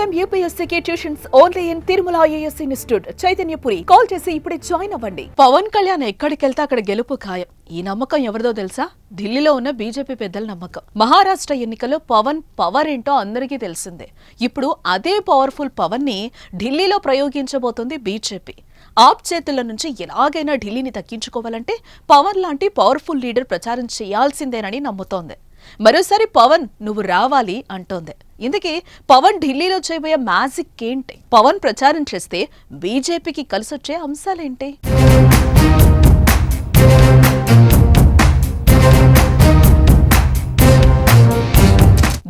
Time యూపీఎస్సీకి tuitions only in Tirumala IAS institute Chaitanyapuri call చేసి ఇప్పుడే join అవ్వండి. పవన్ కళ్యాణ్ ఎక్కడికి వెళ్తే అక్కడ గెలుపు ఖాయం. ఈ నమ్మకం ఎవరిదో తెలుసా? ఢిల్లీలో ఉన్న బీజేపీ పెద్దల నమ్మకం. మహారాష్ట్ర ఎన్నికల్లో పవన్ పవర్ ఏంటో అందరికీ తెలిసిందే. ఇప్పుడు అదే పవర్ఫుల్ పవన్ని ఢిల్లీలో ప్రయోగించబోతోంది బీజేపీ. ఆప్ చేతుల నుంచి ఎలాగైనా ఢిల్లీని తగ్గించుకోవాలంటే పవన్ లాంటి పవర్ఫుల్ లీడర్ ప్రచారం చేయాల్సిందేనని నమ్ముతోంది. మరోసారి పవన్ నువ్వు రావాలి అంటోంది. ఇందుకే పవన్ ఢిల్లీలో చేయబోయే మ్యాజిక్ ఏంటి? పవన్ ప్రచారం చేస్తే బీజేపీకి కలిసొచ్చే అంశాలేంటి?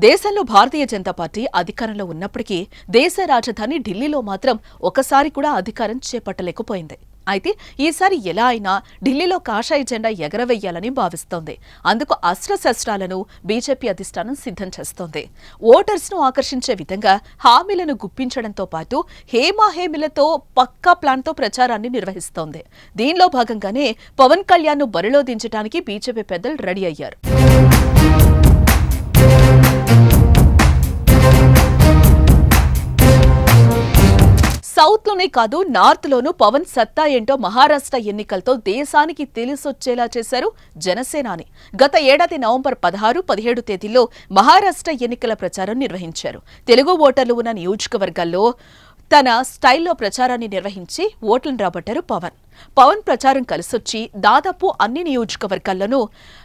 దేశంలో భారతీయ జనతా పార్టీ అధికారంలో ఉన్నప్పటికీ దేశ రాజధాని ఢిల్లీలో మాత్రం ఒకసారి కూడా అధికారం చేపట్టలేకపోయింది. అయితే ఈసారి ఎలా అయినా ఢిల్లీలో కాషాయ జెండా ఎగరవేయాలని భావిస్తోంది. అందుకు అస్త్రశస్త్రాలను బీజేపీ అధిష్టానం సిద్ధం చేస్తోంది. ఓటర్స్ను ఆకర్షించే విధంగా హామీలను గుప్పించడంతో పాటు హేమాహేమిలతో పక్కా ప్లాన్తో ప్రచారాన్ని నిర్వహిస్తోంది. దీనిలో భాగంగానే పవన్ కళ్యాణ్ను బరిలో దించడానికి బీజేపీ పెద్దలు రెడీ అయ్యారు. సౌత్లోనే కాదు నార్త్ లోనూ పవన్ సత్తా ఏంటో మహారాష్ట్ర ఎన్నికలతో దేశానికి తెలిసొచ్చేలా చేశారు జనసేనాని. గత ఏడాది నవంబర్ పదహారు పదిహేడు తేదీల్లో మహారాష్ట్ర ఎన్నికల ప్రచారం నిర్వహించారు. తెలుగు ఓటర్లు ఉన్న నియోజకవర్గాల్లో తన స్టైల్లో ప్రచారాన్ని నిర్వహించి ఓట్లను రాబట్టారు పవన్. పవన్ ప్రచారం కలిసొచ్చి దాదాపు అన్ని నియోజకవర్గాల్లోనూ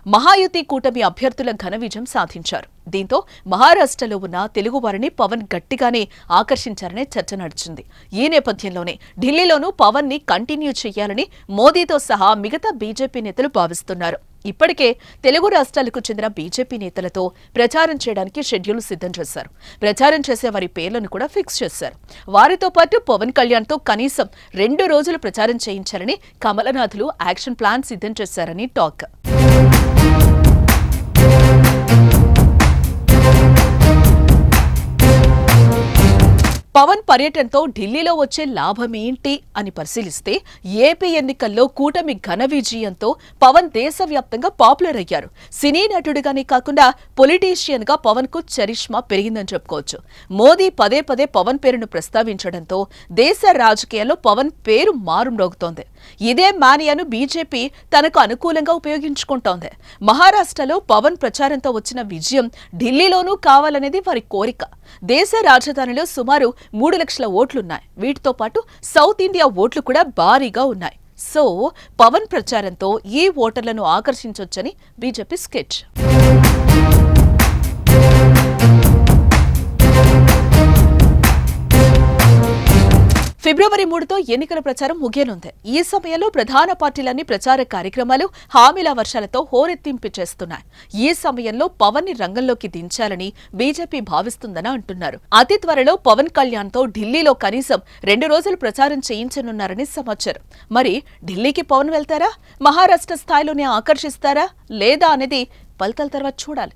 మహాయుతి కూటమి అభ్యర్థుల ఘన విజయం సాధించారు. దీంతో మహారాష్ట్రలో ఉన్న తెలుగువారిని పవన్ గట్టిగానే ఆకర్షించారనే చర్చ నడిచింది. ఈ నేపథ్యంలోనే ఢిల్లీలోనూ పవన్ని కంటిన్యూ చేయాలని మోదీతో సహా మిగతా బీజేపీ నేతలు భావిస్తున్నారు. ఇప్పటికే తెలుగు రాష్ట్రాలకు చెందిన బీజేపీ నేతలతో ప్రచారం చేయడానికి షెడ్యూల్ సిద్ధం చేశారు. ప్రచారం చేసే వారి పేర్లను కూడా ఫిక్స్ చేశారు. వారితో పాటు పవన్ కళ్యాణ్తో కనీసం రెండు రోజులు ప్రచారం చేయించాలని కమలనాథులు యాక్షన్ ప్లాన్ సిద్ధం చేశారని టాక్. పవన్ పర్యటనతో ఢిల్లీలో వచ్చే లాభమేంటి అని పరిశీలిస్తే ఏపీ ఎన్నికల్లో కూటమి ఘన విజయంతో పవన్ దేశవ్యాప్తంగా పాపులర్ అయ్యారు. సినీ నటుడిగానే కాకుండా పొలిటీషియన్గా పవన్కు చరిష్మా పెరిగిందని చెప్పుకోవచ్చు. మోదీ పదే పదే పవన్ పేరును ప్రస్తావించడంతో దేశ రాజకీయాల్లో పవన్ పేరు మారుమ్రోగుతోంది ఇదే మానియాను బీజేపీ తనకు అనుకూలంగా ఉపయోగించుకుంటోంది. మహారాష్ట్రలో పవన్ ప్రచారంతో వచ్చిన విజయం ఢిల్లీలోనూ కావాలనేది వారి కోరిక. దేశ రాజధానిలో సుమారు మూడు లక్షల ఓట్లున్నాయి. వీటితో పాటు సౌత్ ఇండియా ఓట్లు కూడా భారీగా ఉన్నాయి. సో పవన్ ప్రచారంతో ఏ ఓటర్లను ఆకర్షించొచ్చని బీజేపీ స్కెచ్. ఫిబ్రవరి మూడుతో ఎన్నికల ప్రచారం ముగియనుంది. ఈ సమయంలో ప్రధాన పార్టీలన్నీ ప్రచార కార్యక్రమాలు హామీల వర్షాలతో హోరెత్తింపు చేస్తున్నాయి. ఈ సమయంలో పవన్ని రంగంలోకి దించాలని బీజేపీ భావిస్తుందని అంటున్నారు. అతి త్వరలో పవన్ కళ్యాణ్తో ఢిల్లీలో కనీసం రెండు రోజులు ప్రచారం చేయించనున్నారని సమాచారం. మరి ఢిల్లీకి పవన్ వెళ్తారా? మహారాష్ట్ర స్థాయిలోనే ఆకర్షిస్తారా? లేదా అనేది ఫలితాల తర్వాత చూడాలి.